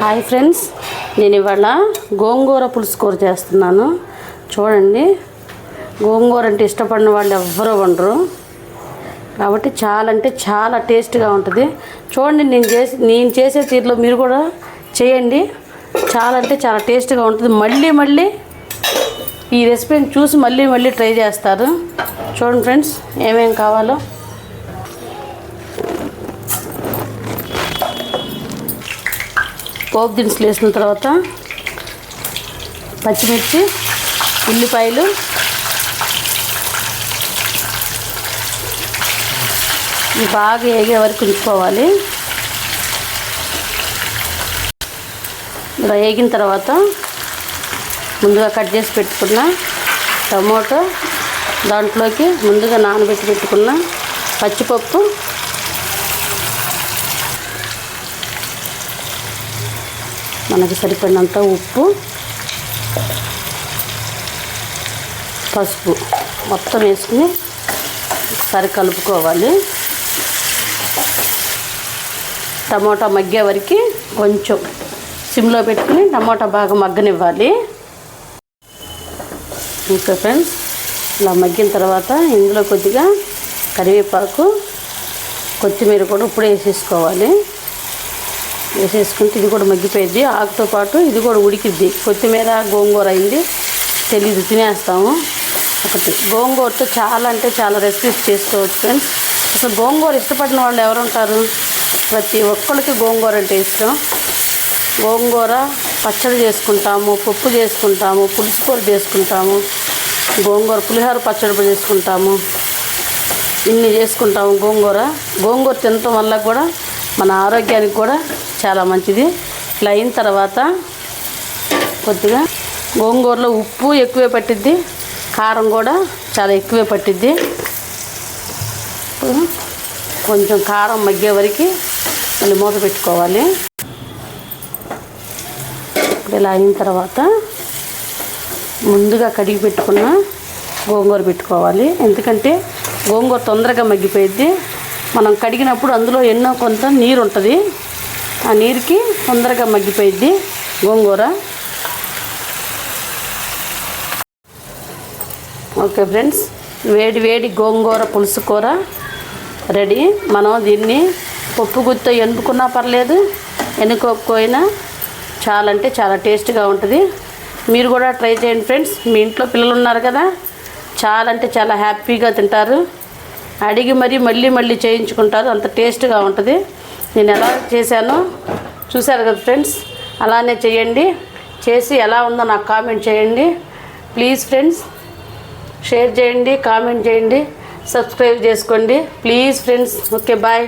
Hi friends నేను ఇవాళ గోంగూర పులుసు కూర చేస్తున్నాను. చూడండి. గోంగూర అంటే ఇష్టపడిన వాళ్ళు ఎవ్వరూ ఉండరు. కాబట్టి చాలా అంటే చాలా టేస్ట్గా ఉంటుంది. చూడండి నేను చేసి నేను చేసే తీరులో మీరు కూడా చేయండి. చాలా అంటే చాలా టేస్ట్గా ఉంటుంది. మళ్ళీ మళ్ళీ ఈ రెసిపీని చూసి మళ్ళీ మళ్ళీ ట్రై చేస్తారు. చూడండి ఫ్రెండ్స్ ఏమేమి కావాలో. పోపు దినుసులు వేసిన తర్వాత పచ్చిమిర్చి ఉల్లిపాయలు బాగా వేగే వరకు ఉంచుకోవాలి. ఇలా వేగిన తర్వాత ముందుగా కట్ చేసి పెట్టుకున్న టమోటో దాంట్లోకి ముందుగా నానబెట్టి పెట్టుకున్న పచ్చిపప్పు మనకి సరిపడినంత ఉప్పు పసుపు మొత్తం వేసుకుని ఒకసారి కలుపుకోవాలి. టమోటా మగ్గే వరకు కొంచెం సిమ్లో పెట్టుకుని టమోటా బాగా మగ్గనివ్వాలి. ఓకే ఫ్రెండ్స్ ఇలా మగ్గిన తర్వాత ఇందులో కొద్దిగా కరివేపాకు కొత్తిమీర కూడా ఇప్పుడు వేసేసుకోవాలి. వేసేసుకుంటే ఇది కూడా మగ్గిపోయింది ఆకుతో పాటు ఇది కూడా ఉడికిద్ది. కొత్తిమీర గోంగూర అయింది. తెలీదు తినేస్తాము. ఒకటి. గోంగూరతో చాలా అంటే చాలా రెసిపీస్ చేసుకోవచ్చు ఫ్రెండ్స్ అసలు గోంగూర ఇష్టపడిన వాళ్ళు ఎవరు ఉంటారు ప్రతి ఒక్కరికి గోంగూర అంటే ఇష్టం. గోంగూర పచ్చడి చేసుకుంటాము పప్పు చేసుకుంటాము పులుసుకూర చేసుకుంటాము గోంగూర పులిహోర పచ్చడి చేసుకుంటాము. ఇన్ని చేసుకుంటాము గోంగూర. గోంగూర తినటం వల్ల కూడా మన ఆరోగ్యానికి కూడా చాలా మంచిది. ఇట్లా అయిన తర్వాత కొద్దిగా గోంగూరలో ఉప్పు ఎక్కువే పట్టిద్ది కారం కూడా చాలా ఎక్కువే పట్టిద్ది. కొంచెం కారం మగ్గే వరకు మళ్ళీ మూత పెట్టుకోవాలి. ఇప్పుడు ఇలా అయిన తర్వాత ముందుగా కడిగి పెట్టుకున్న గోంగూర పెట్టుకోవాలి. ఎందుకంటే గోంగూర తొందరగా మగ్గిపోయిద్ది. మనం కడిగినప్పుడు అందులో ఎన్నో కొంత నీరు ఉంటుంది ఆ నీరుకి తొందరగా మగ్గిపోయిద్ది గోంగూర. ఓకే ఫ్రెండ్స్ వేడి వేడి గోంగూర పులుసు కూర రెడీ. మనం దీన్ని పప్పు గుత్తో ఎన్నుకున్నా పర్లేదు ఎన్నుకోకపోయినా చాలా అంటే చాలా టేస్ట్గా ఉంటుంది. మీరు కూడా ట్రై చేయండి ఫ్రెండ్స్ మీ ఇంట్లో పిల్లలు ఉన్నారు కదా చాలా అంటే చాలా హ్యాపీగా తింటారు. అడిగి మరీ మళ్ళీ మళ్ళీ చేయించుకుంటారు. అంత టేస్ట్గా ఉంటుంది. నేను ఎలా చేశానో చూశారు కదా ఫ్రెండ్స్. అలానే చేయండి. చేసి ఎలా ఉందో నాకు కామెంట్ చేయండి. ప్లీజ్ ఫ్రెండ్స్ షేర్ చేయండి కామెంట్ చేయండి సబ్స్క్రైబ్ చేసుకోండి. Please friends okay bye.